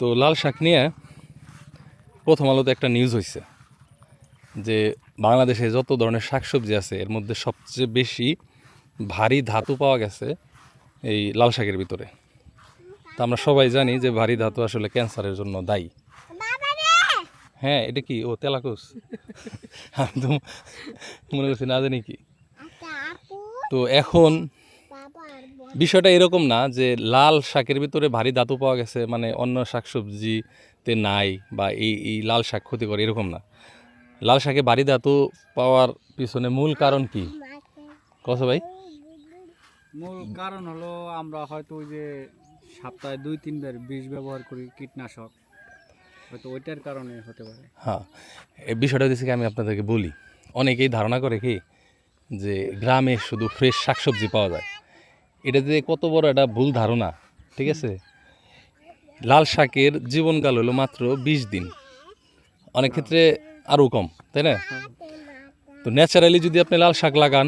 তো লাল শাক নিয়ে প্রথম আলোতে একটা নিউজ হয়েছে যে বাংলাদেশে যত ধরনের শাকসবজি আছে এর মধ্যে সবচেয়ে বেশি ভারী ধাতু পাওয়া গেছে এই লাল শাকের ভিতরে। তা আমরা সবাই জানি যে ভারী ধাতু আসলে ক্যান্সারের জন্য দায়ী। হ্যাঁ এটা কি? ও তেলাকুস? আমি তো মনে করছি না জানি কি। তো এখন বিষয়টা এরকম না যে লাল শাকের ভিতরে ভারী ধাতু পাওয়া গেছে মানে অন্য শাকসবজিতে নাই বা এই এই লাল শাক ক্ষতি করে এরকম না। লাল শাকে ভারী ধাতু পাওয়ার পিছনে মূল কারণ কি? কস ভাই। মূল কারণ হলো আমরা হয়তো ওই যে সপ্তাহে দুই তিনবার বিষ ব্যবহার করি কীটনাশক। হয়তো ওইটার কারণে হতে পারে। হ্যাঁ এই বিষয়টা হচ্ছে আমি আপনাদেরকে বলি। অনেকেই ধারণা করে কি যে গ্রামে শুধু ফ্রেশ শাকসবজি পাওয়া যায়। এটা যে কত বড় একটা ভুল ধারণা, ঠিক আছে? লাল শাকের জীবনকাল হলো মাত্র বিশ দিন। অনেক ক্ষেত্রে আরও কম, তাই না? তো ন্যাচারালি যদি আপনি লাল শাক লাগান,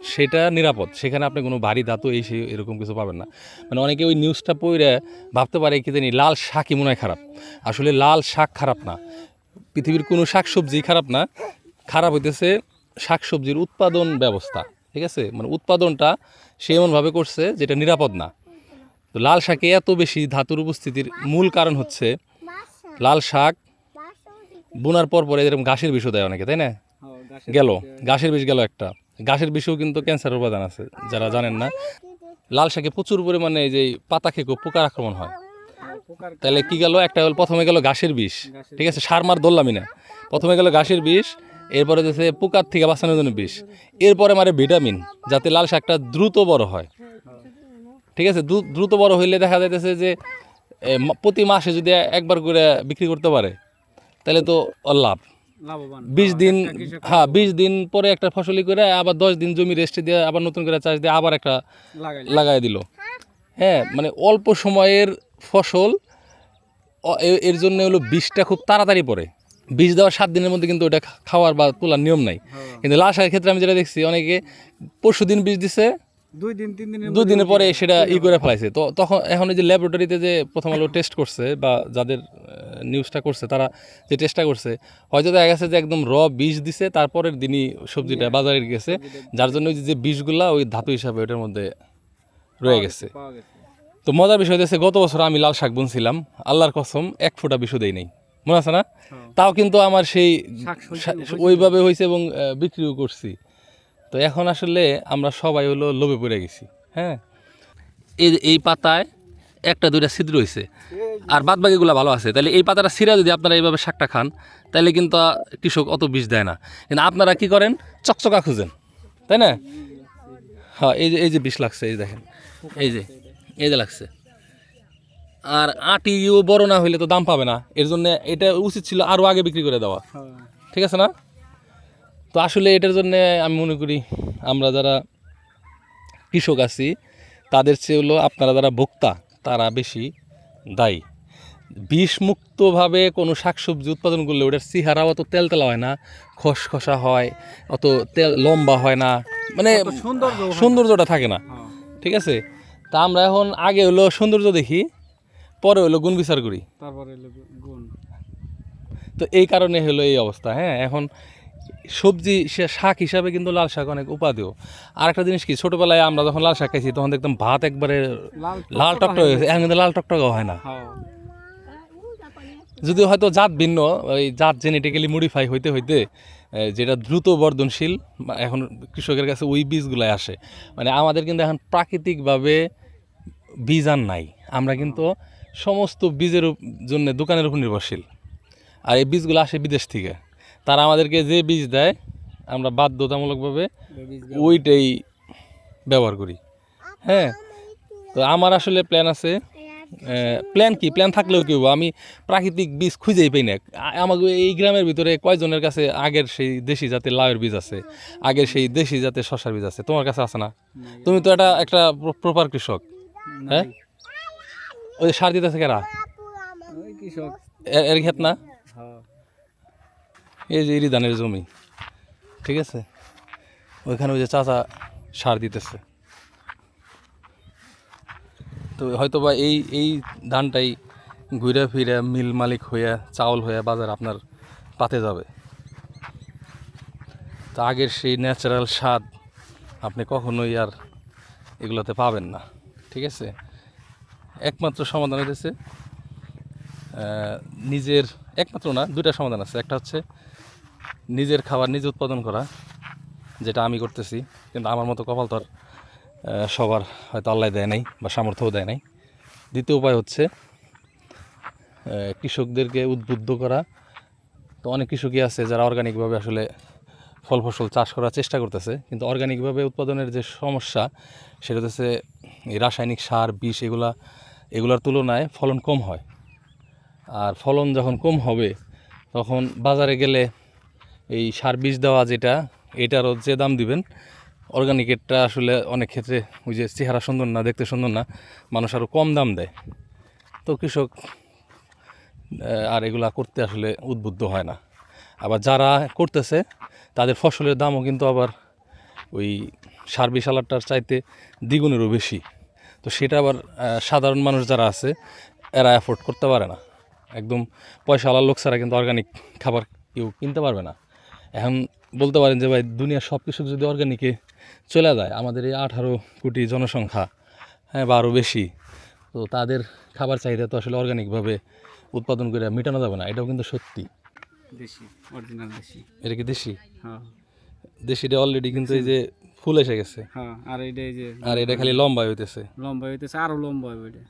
সেটা নিরাপদ। সেখানে আপনি কোনো ভারী ধাতু, এই সেই এরকম কিছু পাবেন না। মানে অনেকে ওই নিউজটা পড়ে ভাবতে পারে কি জানি, লাল শাকই মনে হয় খারাপ। আসলে লাল শাক খারাপ না। পৃথিবীর কোনো শাকসবজি খারাপ না। খারাপ হইতেছে শাকসবজির উৎপাদন ব্যবস্থা। ঠিক আছে? মানে উৎপাদনটা সে এমনভাবে করছে যেটা নিরাপদ না। তো লাল শাকে এত বেশি ধাতুর উপস্থিতির মূল কারণ হচ্ছে লাল শাক বোনার পর পরে এরকম ঘাসের বিষও দেয় অনেকে তাই না? হ্যাঁ, গাছের গেল। ঘাসের বিষ গেল একটা। ঘাসের বিষেও কিন্তু ক্যান্সার উপাদান আছে যারা জানেন না। লাল শাকে প্রচুর পরিমাণে যে পাতা খেকো পোকার আক্রমণ হয়। তাহলে কি গেল? একটা হলো প্রথমে গেল ঘাসের বিষ। ঠিক আছে? সার মার ধরলামই না। প্রথমে গেল ঘাসের বিষ এরপরে হচ্ছে পোকার থেকে বাঁচানোর জন্য বিষ। এরপরে মারে ভিটামিন যাতে লাল শাকটা দ্রুত বড় হয়। ঠিক আছে? দ্রু- দ্রুত বড় হইলে দেখা যাইতেছে যে প্রতি মাসে যদি একবার করে বিক্রি করতে পারে তাহলে তো লাভ। বিশ হ্যাঁ, দিন হ্যাঁ বিশ দিন পরে একটা ফসলি করে আবার দশ দিন জমি রেস্টে দিয়ে আবার নতুন করে চাষ দিয়ে আবার একটা লাগাই দিল। হ্যাঁ মানে অল্প সময়ের ফসল এর জন্য হলো বিষটা খুব তাড়াতাড়ি পড়ে। বীজ দেওয়ার সাত দিনের মধ্যে কিন্তু ওটা খাওয়ার বা তোলার নিয়ম নাই। হ্যাঁ। কিন্তু লাল শাকের ক্ষেত্রে আমি যেটা দেখছি অনেকে পরশু দিন বীজ দিছে দুই দিন তিন দিনের দুই দিনের পরে সেটা ই করে ফেলাইছে। তো তখন এখন যে ল্যাবরেটরিতে যে প্রথম আলো টেস্ট করছে বা যাদের নিউজটা করছে তারা যে টেস্টটা করছে হয়তো দেখা গেছে যে একদম র বীজ দিছে তারপরের দিনই সবজিটা বাজারে গেছে। যার জন্য ওই যে বীজগুলা ওই ধাতু হিসাবে ওটার মধ্যে রয়ে গেছে। তো মজার বিষয় হচ্ছে গত বছর আমি লাল শাক বুনছিলাম। আল্লাহর কসম এক ফোঁটা বিষও দেই নাই। মনে আছে না? হ্যাঁ। তাও কিন্তু আমার সেই। ওইভাবে হয়েছে এবং বিক্রিও করছি। তো এখন আসলে আমরা সবাই হলো লোভে পড়ে গেছি হ্যাঁ? এই এই পাতায় একটা দুইটা ছিদ্র হয়েছে আর বাদ বাকিগুলো ভালো আছে। তাহলে এই পাতাটা ছিঁড়া যদি আপনারা এইভাবে শাকটা খান তাহলে কিন্তু কৃষক অত বিষ দেয় না। কিন্তু আপনারা কি করেন? চকচকা খুঁজেন তাই না? হ্যাঁ এই যে এই যে বিষ লাগছে এই দেখেন। এই যে এই যে লাগছে। আর আটিও বড় না হইলে তো দাম পাবে না। এর জন্য এটা উচিত ছিল আরও আগে বিক্রি করে দেওয়া। হ্যাঁ। ঠিক আছে না? তো আসলে এটার জন্য আমি মনে করি আমরা যারা কৃষক আছি তাদের চেয়ে হলো আপনারা যারা ভোক্তা তারা বেশি দায়ী। বিষমুক্তভাবে কোনো শাকসবজি উৎপাদন করলে ওটার চেহারা অত তেলতেলা হয় না খসখসা হয় অত তেল লম্বা হয় না মানে সৌন্দর্য সৌন্দর্যটা থাকে না। হ্যাঁ। ঠিক আছে? তা আমরা এখন আগে হলো সৌন্দর্য দেখি পরে হলো গুণ বিচার করি। তারপরে হলো গুণ। তো এই কারণে হলো এই অবস্থা হ্যাঁ? এখন সবজি সে শাক হিসাবে কিন্তু লাল শাক অনেক উপাদেয়। আর একটা জিনিস কি ছোটোবেলায় আমরা যখন লাল শাক খাইছি তখন দেখতাম ভাত একবারে লাল টকটক হয়ে এখন কিন্তু লাল টকটক হয় না। হ্যাঁ। যদিও হয়তো জাত ভিন্ন ওই জাত জেনেটিক্যালি মডিফাই হইতে হইতে যেটা দ্রুত বর্ধনশীল এখন কৃষকের কাছে ওই বীজগুলাই আসে। মানে আমাদের কিন্তু এখন প্রাকৃতিকভাবে বীজ আর নাই। আমরা কিন্তু সমস্ত বীজের জন্য দোকানের উপর নির্ভরশীল। আর এই বীজগুলো আসে বিদেশ থেকে। তারা আমাদেরকে যে বীজ দেয়, আমরা বাধ্যতামূলকভাবে ওইটাই ব্যবহার করি। হ্যাঁ তো আমার আসলে প্ল্যান আছে প্ল্যান কি? প্ল্যান থাকলেও কি হব? আমি প্রাকৃতিক বীজ খুঁজেই পাই না। আমাকে এই গ্রামের ভিতরে কয়জনের কাছে আগের সেই দেশি জাতের লাউয়ের বীজ আছে, আগের সেই দেশি জাতের শশার বীজ আছে, তোমার কাছে আছে না? তুমি তো এটা একটা প্রপার কৃষক। হ্যাঁ? ওই সার দিতেছে কেরা? এর- ক্ষেত না? হ্যাঁ। এই যে ইরি ধানের জমি ঠিক আছে? ওইখানে ওই যে চাচা সার দিতেছে। তো হয়তো বা এই এই ধানটাই ঘুরে ফিরে মিল মালিক হইয়া চাউল হয়ে বাজার আপনার পাতে যাবে। তা আগের সেই ন্যাচারাল স্বাদ আপনি কখনোই আর এগুলোতে পাবেন না ঠিক আছে? একমাত্র সমাধান আহ, নিজের একমাত্র না দুইটা সমাধান আছে। একটা হচ্ছে নিজের খাবার নিজে উৎপাদন করা যেটা আমি করতেছি কিন্তু আমার মতো কপাল তো সবার হয়তো আল্লাহ দেয় নাই বা সামর্থ্যও দেয় নাই। দ্বিতীয় উপায় হচ্ছে কৃষকদেরকে উদ্বুদ্ধ করা। তো অনেক কৃষকই আছে যারা অর্গানিকভাবে আসলে ফল ফসল চাষ করার চেষ্টা করতেছে, কিন্তু অর্গানিকভাবে উৎপাদনের যে সমস্যা, সেটা হচ্ছে এই রাসায়নিক সার, বিষ এগুলা, এগুলার তুলনায় ফলন কম হয়। আর ফলন যখন কম হবে, তখন বাজারে গেলে এই সার, বিষ দেওয়া যেটা, এটারও যে দাম দিবেন অর্গানিকেরটা আসলে অনেক ক্ষেত্রে ওই যে চেহারা সুন্দর না, দেখতে সুন্দর না, মানুষ আরও কম দাম দেয়। তো কৃষক আর এগুলা করতে আসলে উদ্বুদ্ধ হয় না। আবার যারা করতেছে তাদের ফসলের দামও কিন্তু আবার ওই সার বিশালারটার চাইতে দ্বিগুণেরও বেশি। তো সেটা আবার সাধারণ মানুষ যারা আছে, এরা অ্যাফোর্ড করতে পারে না। একদম পয়সাওয়ালার লোক ছাড়া কিন্তু অর্গানিক খাবার কেউ কিনতে পারবে না। এখন বলতে পারেন যে, ভাই, দুনিয়ার সব কিছু যদি অর্গানিকে চলে যায়, আমাদের এই আঠারো কোটি জনসংখ্যা হ্যাঁ বা আরও বেশি, তো তাদের খাবার চাহিদা তো আসলে অর্গানিকভাবে উৎপাদন করে মেটানো যাবে না। এটাও কিন্তু সত্যি। দেশি অরিজিনাল দেশি। এটা কি দেশি? হ্যাঁ। দেশিটা অলরেডি কিন্তু এই যে ফুল এসে গেছে। হ্যাঁ আর এটা এই যে আর এটা খালি লম্বা হইতেছে। লম্বা হইতেছে আরও লম্বা হবে এটা।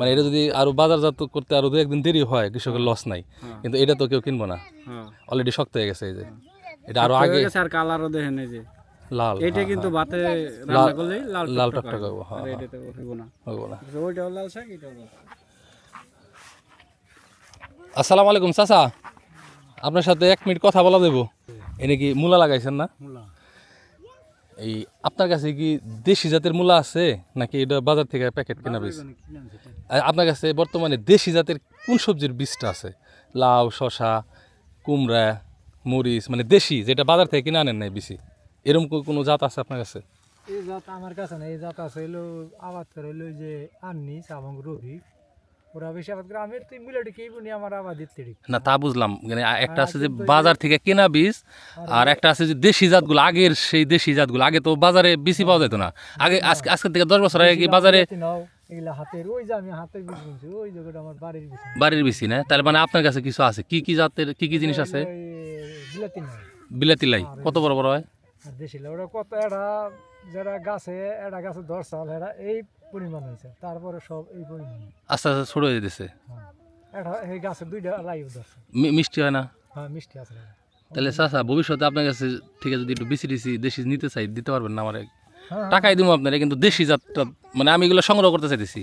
মানে এটা যদি আরও বাজারজাত করতে আরও দু একদিন দেরি হয় কৃষকের লস নাই। হ্যাঁ। কিন্তু এটা তো কেউ কিনবো না। অলরেডি শক্ত হয়ে গেছে এই যে। এটা আরও আগে গেছে আর কালারও দেখেন এই যে। লাল এটা কিন্তু ভাতে রান্না করলেই লাল লাল টকটকা হবে। হ্যাঁ, আর হ্যাঁ। এটাতে হইব না। হইবো না। ওইটাও লাল শাক এটাও আসসালামু আলাইকুম চাচা। আপনার সাথে এক মিনিট কথা বলা দেবো এনে কি মূলা লাগাইছেন না? এই আপনার কাছে কি দেশি জাতের মূলা আছে? নাকি এটা বাজার থেকে প্যাকেট কেনা বীজ আপনার কাছে বর্তমানে দেশি জাতের কোন সবজির বীজটা আছে? লাউ শশা কুমড়া মরিচ মানে দেশি যেটা বাজার থেকে কিনে আনেন নাই বেশি। এরকম কোনো জাত আছে আপনার কাছে? এই জাত আমার কাছে না এই জাত আছে হইল আবাদ করে হইল যে আননি এবং রবি। ওরা বেশি আবাদ করে আমি তুই বলি আমার আবাদ দিতে না তা বুঝলাম। মানে একটা আছে যে বাজার থেকে কেনা বীজ আর একটা আছে যে দেশি জাতগুলো আগের সেই দেশি জাতগুলো। আগে তো বাজারে বেশি পাওয়া যেত না। আগে আজকে আজকে থেকে দশ বছর আগে কি বাজারে এগুলা হাতের ওই যে আমি হাতের বীজ ওই জায়গাটা আমার বাড়ির বীজ। বাড়ির বেশি না? তার মানে আপনার কাছে কিছু আছে? কি কি জাতের কি কি জিনিস আছে? বিলাতি নয় বিলাতি লাই। কত বড় বড় হয়? আর দেশি লাই, ওরা কত এরা যারা গাছে এরা গাছে দশ সাল এরা এই পরিমাণ হয়েছে। তারপরে সব এই পরিমাণ। আস্তে আস্তে ছোট হয়ে যেতেছে। হ্যাঁ। এটা এই গাছে দুইটা মি- মিষ্টি হয় না? হ্যাঁ মিষ্টি আছে তাহলে চাচা ভবিষ্যতে আপনার কাছে ঠিক আছে যদি একটু বেশি বেশি দেশি নিতে চাই দিতে পারবেন না আমার? হ্যাঁ টাকাই দিব আপনারা কিন্তু দেশি জাতটা মানে আমি এগুলো সংগ্রহ করতে চাইতেছি।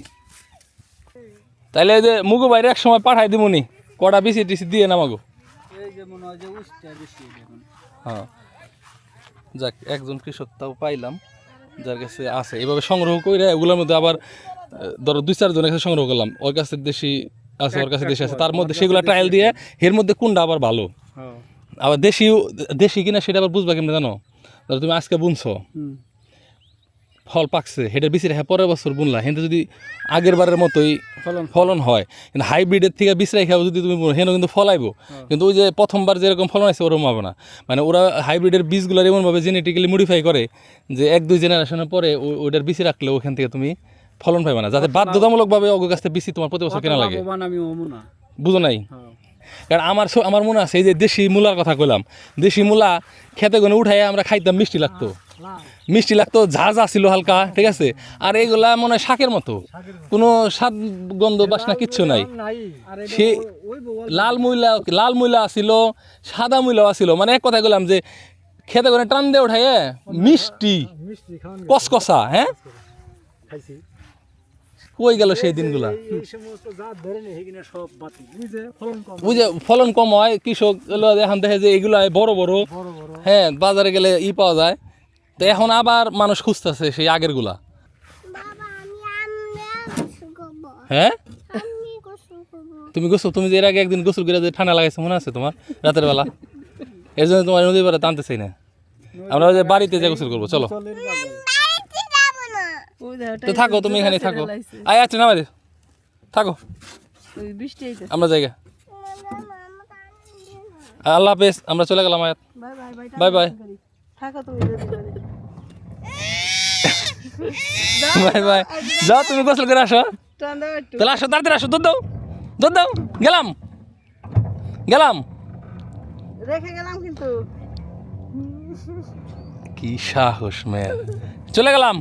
তাইলে এই যে মুগো বাইরে এক সময় পাঠাই দিব নি কটা বেশি টিসি দিয়ে নামাগো এই যে মনে হয় যে উস্তে বেশি দেখুন হ্যাঁ। যাক একজন কৃষক তাও পাইলাম। যার কাছে আছে। এভাবে সংগ্রহ করে এগুলোর মধ্যে আবার ধরো দুই চারজনের কাছে সংগ্রহ করলাম। ওর কাছে দেশি আছে ওর কাছে দেশি আছে। তার মধ্যে সেগুলো ট্রায়াল দিয়ে এর মধ্যে কোনটা আবার ভালো? হ্যাঁ। আবার দেশি দেশি কিনা সেটা আবার বুঝবা কেমনি জানো? ধরো তুমি আজকে বুনছো। ফল পাকছে সেটার বেশি রেখে পরের বছর বুনলা। কিন্তু যদি আগের বারের মতোই ফলন। ফলন হয় কিন্তু হাইব্রিডের থেকে বীজ রেখে যদি তুমি হেন কিন্তু ফলাইবো। কিন্তু ওই যে প্রথমবার যেরকম ফলন আছে ওরকম হবে না। মানে ওরা হাইব্রিডের বীজগুলো এমনভাবে জেনেটিক্যালি মডিফাই করে যে এক দুই জেনারেশনের পরে ওইটার বিচি রাখলে ওখান থেকে তুমি ফলন পাইবে না। যাতে বাধ্যতামূলকভাবে অগ থেকে বিচি তোমার প্রতি বছর কেনা লাগে। বুঝো নাই? হ্যাঁ। কারণ আমার আমার মনে আছে এই যে দেশি মূলার কথা কইলাম। দেশি মূলা খেতে গনে উঠাই আমরা খাইতাম মিষ্টি লাগতো। মিষ্টি লাগতো ঝাঁঝ ছিল হালকা ঠিক আছে? আর এইগুলা মনে হয় শাকের মতো। কোনো স্বাদ গন্ধ বাসনা কিচ্ছু নাই। সে লাল মূলা লাল মূলা আছিল সাদা মূলাও আছিল। মানে এক কথা গেলাম যে খেতে করে টান দিয়ে উঠাই মিষ্টি। মিষ্টি কসকসা হ্যাঁ? কই গেল সেই দিনগুলা? বুঝে ফলন কম হয়। কৃষক এখন দেখে যে এগুলা বড় বড়। হ্যাঁ বাজারে গেলে ই পাওয়া যায়। তো এখন আবার মানুষ খুঁজতেছে সেই আগেরগুলা বাবা আমি আমরা গোসল করব। হ্যাঁ? আমি গোসল করব। তুমি গোসল তুমি যে এর আগে একদিন গোসল করে যে ঠান্ডা লাগাইছো মনে আছে তোমার? রাতের বেলা। এর জন্য তোমার নদীর পাড়ে টানতে চাই না। আমরা ওই যে বাড়িতে যে গোসল করব চলো। বাড়িতে যাব না। তো থাকো তুমি এখানে থাকো। আয় আচ্ছা নামাই দে। থাকো। আমরা জায়গা আল্লাহ হাফেজ আমরা চলে গেলাম Ayat. Bye bye bye bye. Bye থাকো তুমি যাও তুমি গোসল করে আসো। তাহলে আসো তাড়াতাড়ি আসো দুধ দাও দুধ দাও। গেলাম গেলাম। রেখে গেলাম কিন্তু। কি সাহস মেয়ে চলে গেলাম।